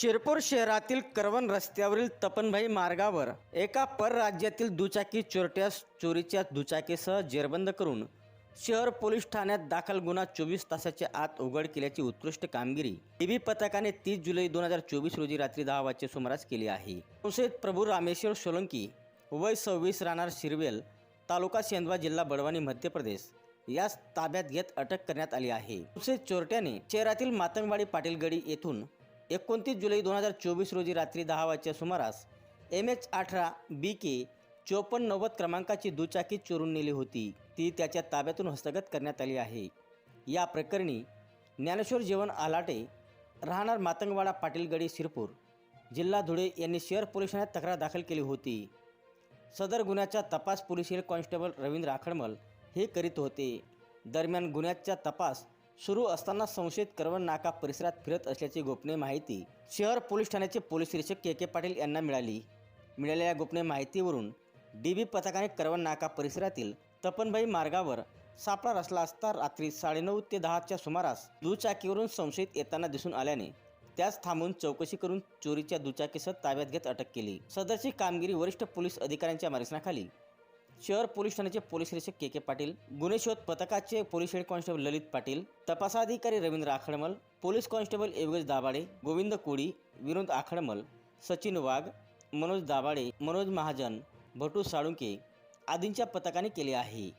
शिरपूर शहरातील करवण रस्त्यावरील तपनभाई मार्गावर एका परराज्यातील दुचाकी चोरट्यास चोरीच्या दुचाकीसह जेरबंद करून शहर पोलीस ठाण्यात दाखल गुन्हा चोवीस तासाच्या आत उघड केल्याची उत्कृष्ट कामगिरी टीव्ही पथकाने तीस जुलै दोन हजार चोवीस रोजी रात्री दहा वाजच्या सुमारास केली आहे. संशयित प्रभू रामेश्वर सोलंकी वय सव्वीस राहणार शिरवेल तालुका सेंदवा जिल्हा बडवानी मध्य प्रदेश यास ताब्यात घेत अटक करण्यात आली आहे. संशयित चोरट्याने शहरातील मातंगवाडी पाटीलगडी येथून एकोणतीस जुलै दोन हजार चोवीस रोजी रात्री दहा वाजच्या सुमारास एम एच अठरा बी के चोपन्न नव्वद क्रमांकाची दुचाकी चोरून नेली होती. ती त्याच्या ताब्यातून हस्तगत करण्यात आली आहे. या प्रकरणी ज्ञानेश्वर जेवण आलाटे राहणार मातंगवाडा पाटीलगडी शिरपूर जिल्हा धुळे यांनी शहर पोलीस ठाण्यात तक्रार दाखल केली होती. सदर गुन्ह्याचा तपास police head constable Ravindra Akhadmal हे करीत होते. दरम्यान गुन्ह्याचा तपास सुरू असताना संशयित करवण नाका परिसरात फिरत असल्याची गोपनीय माहिती शहर पोलीस ठाण्याचे पोलीस निरीक्षक के के पाटील यांना मिळाली. मिळालेल्या गोपनीय माहितीवरून डी बी पथकाने करवण नाका परिसरातील तपनबाई मार्गावर सापळा रचला असता रात्री साडेनऊ ते दहाच्या सुमारास दुचाकीवरून संशयित येताना दिसून आल्याने त्यास थांबून चौकशी करून चोरीच्या दुचाकीसह ताब्यात घेत अटक केली. सदरची कामगिरी वरिष्ठ पोलीस अधिकाऱ्यांच्या मार्गदर्शनाखाली शहर पोलीस ठाण्याचे पोलीस निरीक्षक के के पाटील गुन्हे शोध पथकाचे police head constable Lalit Patil तपासाधिकारी Ravindra Akhadmal police constable Yogesh Dabhade Govind Koli Vinod Akhadmal Sachin Wagh Manoj Dabhade Manoj Mahajan Bhatu Salunke आदींच्या पथकाने केले आहे.